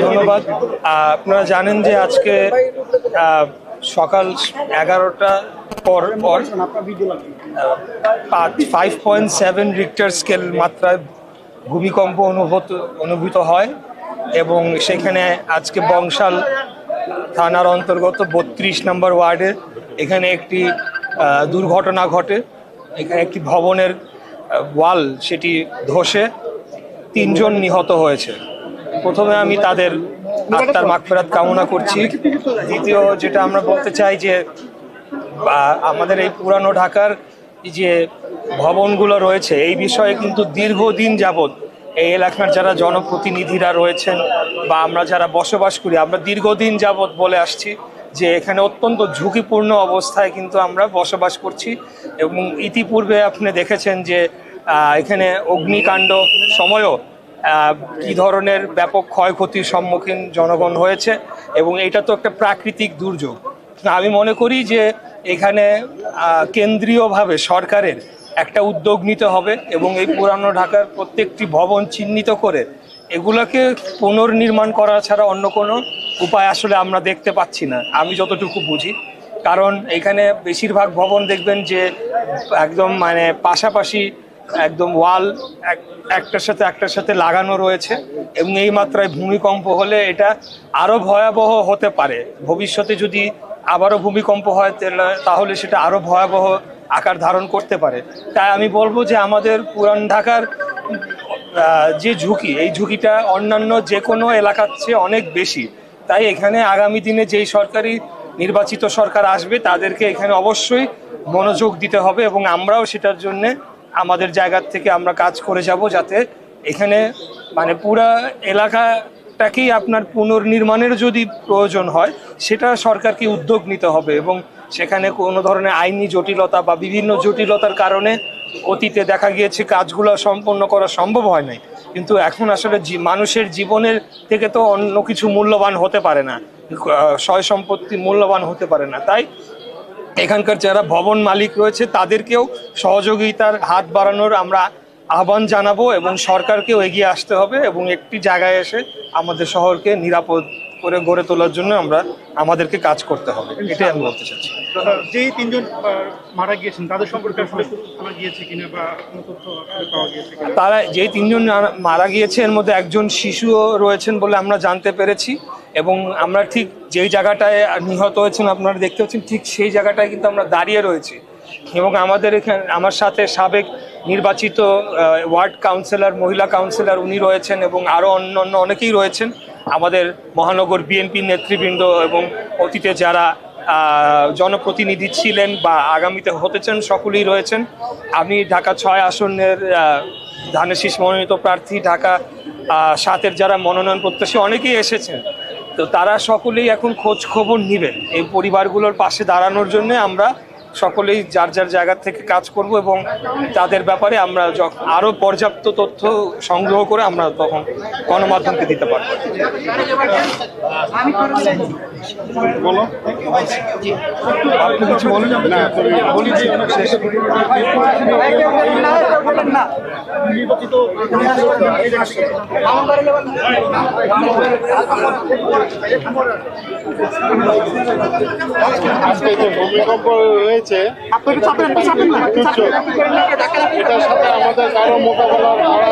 ধন্যবাদ। আপনারা জানেন যে আজকে সকাল এগারোটা পর পর five point seven Richter scale মাত্রায় ভূমিকম্প অনুভূত অনুভূত হয় এবং সেখানে আজকে বংশাল থানার অন্তর্গত বত্রিশ নম্বর ওয়ার্ডে এখানে একটি দুর্ঘটনা ঘটে। এখানে একটি ভবনের ওয়াল সেটি ধসে তিনজন নিহত হয়েছে। প্রথমে আমি তাদের আত্মার মাগফেরাত কামনা করছি। দ্বিতীয় যেটা আমরা বলতে চাই যে আমাদের এই পুরানো ঢাকার যে ভবনগুলো রয়েছে, এই বিষয়ে কিন্তু দীর্ঘদিন যাবৎ এই এলাকার যারা জনপ্রতিনিধিরা রয়েছেন বা আমরা যারা বসবাস করি, আমরা দীর্ঘদিন যাবৎ বলে আসছি। যে এখানে অত্যন্ত ঝুঁকিপূর্ণ অবস্থায় কিন্তু আমরা বসবাস করছি এবং ইতিপূর্বে আপনি দেখেছেন যে এখানে অগ্নিকাণ্ড সময়ও কি ধরনের ব্যাপক ক্ষয়ক্ষতির সম্মুখীন জনগণ হয়েছে এবং এটা তো একটা প্রাকৃতিক দুর্যোগ। আমি মনে করি যে এখানে কেন্দ্রীয়ভাবে সরকারের একটা উদ্যোগ নিতে হবে এবং এই পুরানো ঢাকার প্রত্যেকটি ভবন চিহ্নিত করে এগুলোকে পুনর্নির্মাণ করা ছাড়া অন্য কোনো উপায় আসলে আমরা দেখতে পাচ্ছি না, আমি যতটুকু বুঝি। কারণ এখানে বেশিরভাগ ভবন দেখবেন যে একদম মানে পাশাপাশি একদম ওয়াল একটার সাথে একটার সাথে লাগানো রয়েছে এবং এই মাত্রায় ভূমিকম্প হলে এটা আরও ভয়াবহ হতে পারে। ভবিষ্যতে যদি আবারও ভূমিকম্প হয় তাহলে- সেটা আরও ভয়াবহ আকার ধারণ করতে পারে। তাই আমি বলব যে আমাদের পুরান ঢাকার যে ঝুঁকি, এই ঝুঁকিটা অন্যান্য যে কোনো এলাকার চেয়ে অনেক বেশি। তাই এখানে আগামী দিনে যেই সরকারি নির্বাচিত সরকার আসবে, তাদেরকে এখানে অবশ্যই মনোযোগ দিতে হবে এবং আমরাও সেটার জন্য আমাদের জায়গার থেকে আমরা কাজ করে যাব যাতে এখানে মানে পুরা এলাকাটাকেই আপনার পুনর্নির্মাণের যদি প্রয়োজন হয়, সেটা সরকারকে উদ্যোগ নিতে হবে এবং সেখানে কোনো ধরনের আইনি জটিলতা বা বিভিন্ন জটিলতার কারণে অতীতে দেখা গিয়েছে কাজগুলো সম্পন্ন করা সম্ভব হয় নাই। কিন্তু এখন আসলে মানুষের জীবনের থেকে তো অন্য কিছু মূল্যবান হতে পারে না। সয় সম্পত্তি মূল্যবান হতে পারে না। তাই এখানকার যারা ভবন মালিক রয়েছে, তাদেরকেও সহযোগিতার হাত বাড়ানোর আমরা আহ্বান জানাব এবং সরকারকেও এগিয়ে আসতে হবে এবং একটি জায়গায় এসে আমাদের শহরকে নিরাপদ করে গড়ে তোলার জন্য আমরা আমাদেরকে কাজ করতে হবে এটাই আমি বলতে চাচ্ছি। যেই তিনজন মারা গিয়েছেন তাদের সম্পর্কে আসলে জানা গিয়েছে কিনা বা তথ্য পাওয়া গিয়েছে তারা যে তিনজন মারা- মারা গিয়েছে এর মধ্যে একজন শিশুও রয়েছেন বলে আমরা জানতে পেরেছি এবং আমরা ঠিক যেই জায়গাটায় নিহত হয়েছেন আপনারা দেখতে পাচ্ছেন ঠিক সেই জায়গাটায় কিন্তু আমরা দাঁড়িয়ে রয়েছি এবং আমাদের এখানে আমার সাথে সাবেক নির্বাচিত ওয়ার্ড কাউন্সিলর মহিলা কাউন্সিলর উনি রয়েছেন এবং আরও অন্য অন্য অনেকেই রয়েছেন। আমাদের মহানগর বিএনপি নেতৃবৃন্দ এবং অতীতে যারা জনপ্রতিনিধি ছিলেন বা আগামীতে হতে চান সকলেই রয়েছেন। আমি ঢাকা ছয় আসনের ধানের মনোনীত প্রার্থী, ঢাকা সাতের যারা মনোনয়ন প্রত্যাশী অনেকেই এসেছেন। তো তারা সকলেই এখন খোঁজ খবর নেবেন এই পরিবারগুলোর পাশে দাঁড়ানোর জন্য আমরা সকলেই যার যার জায়গা থেকে কাজ করব এবং তাদের ব্যাপারে আমরা আরও পর্যাপ্ত তথ্য সংগ্রহ করে আমরা তখন গণমাধ্যমকে দিতে পারব। বলেন? না বলি শেষ। আজকে ভূমিকম্প হয়েছে তুচ্ছ এটার সাথে আমাদের কারও মোকাবেলা করা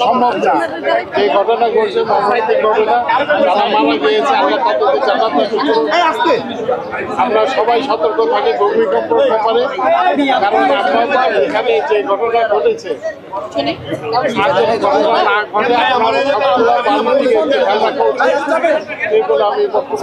সম্ভব না। যে ঘটনা ঘটছে মর্মান্তিক ঘটনা। তারা মারা গিয়েছে আমরা তাদেরকে জানাতে আমরা সবাই সতর্ক থাকি ভূমিকম্পর ব্যাপারে। কারণ আমরা এখানে যে ঘটনা ঘটেছে আর যেন ঘটনা না ঘটে আমরা সবগুলো বাড়ির খেয়াল রাখা উচিত এইগুলো আমি বক্তব্য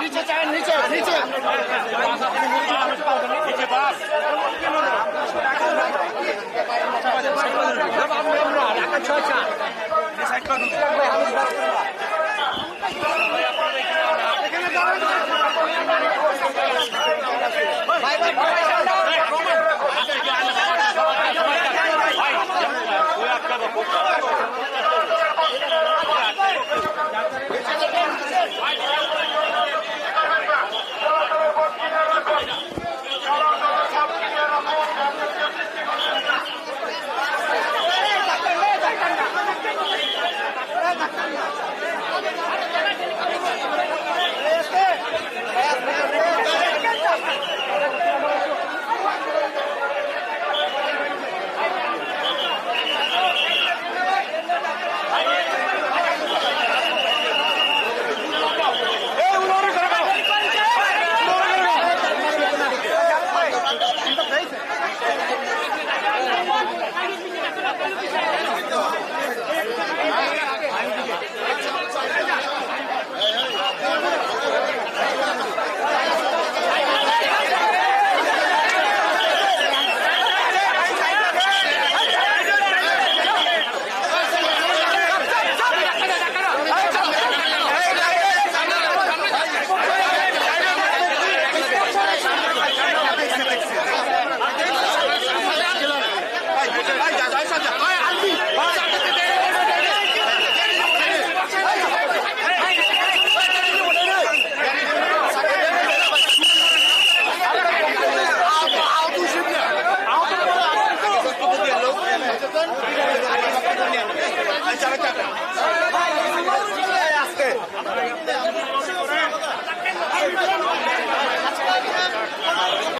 নিচে চায় নিচে নিচে নিচে বাস টাকা ছয় চার